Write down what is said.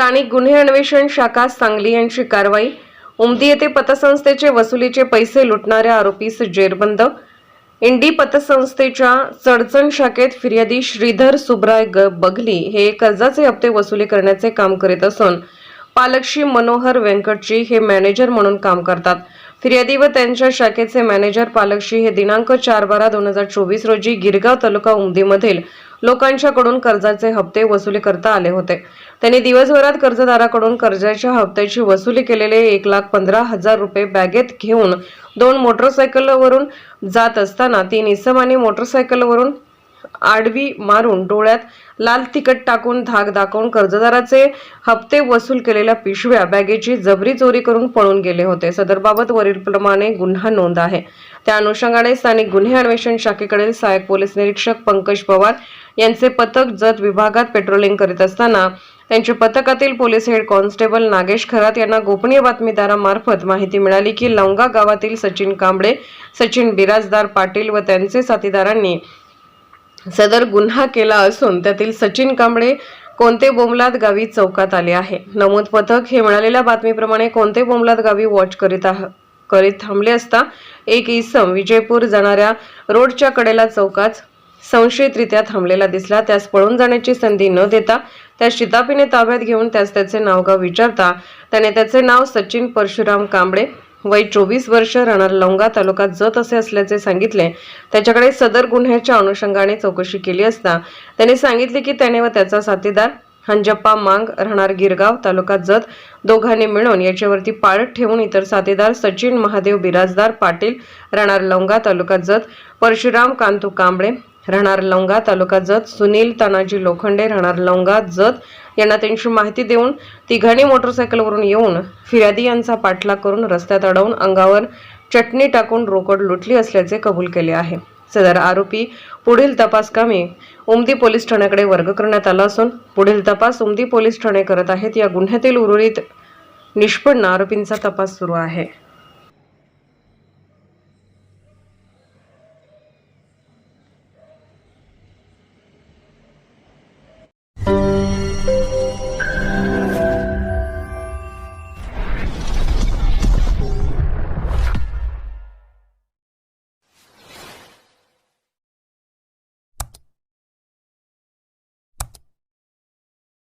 स्थानिक गुन्हे अन्वेषण शाखा सांगली यांची कारवाई. उमदी येथे पतसंस्थेचे वसुलीचे पैसे लुटणाऱ्या आरोपीस जेरबंद. इंडी पतसंस्थेच्या चडचण शाखेत फिर्यादी श्रीधर सुब्राय ग बघली हे कर्जाचे हप्ते वसुली करण्याचे काम करीत असून पालकशी मनोहर व्यंकटजी हे मॅनेजर म्हणून काम करतात. फिर्यादी व त्यांच्या शाखेचे मॅनेजर पालकशी हे दिनांक चार बारा दोन हजार चोवीस रोजी गिरगाव तालुका उमदीमधील लोकांच्याकडून कर्जाचे हप्ते वसुली करता आले होते. त्यांनी दिवसभरात कर्जदाराकडून कर्जाच्या हप्त्याची वसुली केलेले एक लाख पंधरा हजार रुपये बॅगेत घेऊन दोन मोटरसायकलवरून जात असताना तीन इसम आणि मोटरसायकलवरून आडवी मारून डोळ्यात लाल तिखट टाकून धाक दाखवून कर्जदाराचे हप्ते वसूल केलेल्या पिशव्या बॅगेची जबरी चोरी करून पळून गेले होते. सदरबाबत वरीलप्रमाणे गुन्हा नोंद आहे. त्या अनुषंगाने स्थानिक गुन्हे अन्वेषण शाखेकडील सहाय्यक पोलीस निरीक्षक पंकज पवार यांचे पथक जत विभागात पेट्रोलिंग करीत असताना त्यांच्या पथकातील police head constable Nagesh Kharat यांना गोपनीय बातमीदारामार्फत माहिती मिळाली की लवंगा गावातील सचिन कांबळे सचिन बिराजदार पाटील व त्यांचे साथीदारांनी सदर गुन्हा केला असून त्यातील सचिन कांबळे कोणते बोमलाद गावी चौकात आले आहे? नमूद पथक हे मिळालेल्या बातमीप्रमाणे कोणते बोमलाद गावी वॉच करीत आह- करीत थांबले असता एक इसम विजयपूर जाणाऱ्या रोडच्या कडेला चौकात संशयितरित्या थांबलेला दिसला. त्यास पळून जाण्याची संधी न देता त्या शितापीने ताब्यात घेऊन त्यास त्याचे नावगाव विचारता त्याने त्याचे नाव सचिन परशुराम कांबळे वय चोवीस वर्ष राहणार लवंगा तालुका जत असे असल्याचे सांगितले. त्याच्याकडे सदर गुन्ह्याच्या अनुषंगाने चौकशी केली असता त्याने सांगितले की त्याने व त्याचा साथीदार हंजप्पा मांग राहणार गिरगाव तालुका जत दोघांनी मिळून याच्यावरती पाळत ठेवून इतर साथीदार सचिन महादेव बिराजदार पाटील राहणार लवंगा तालुका जत परशुराम कांतू कांबळे राहणार लवंगा तालुका जत सुनील तानाजी लोखंडे राहणार लवंगा जत यांना त्यांची माहिती देऊन तिघांनी मोटरसायकलवरून येऊन फिर्यादी यांचा पाठलाग करून रस्त्यात अडवून अंगावर चटणी टाकून रोकड लुटली असल्याचे कबूल केले आहे. सदर आरोपी पुढील तपास कामी उमदी पोलीस ठाण्याकडे वर्ग करण्यात आला असून पुढील तपास उमदी पोलीस ठाणे करत आहेत. या गुन्ह्यातील उर्वरित निष्पन्न आरोपींचा तपास सुरू आहे.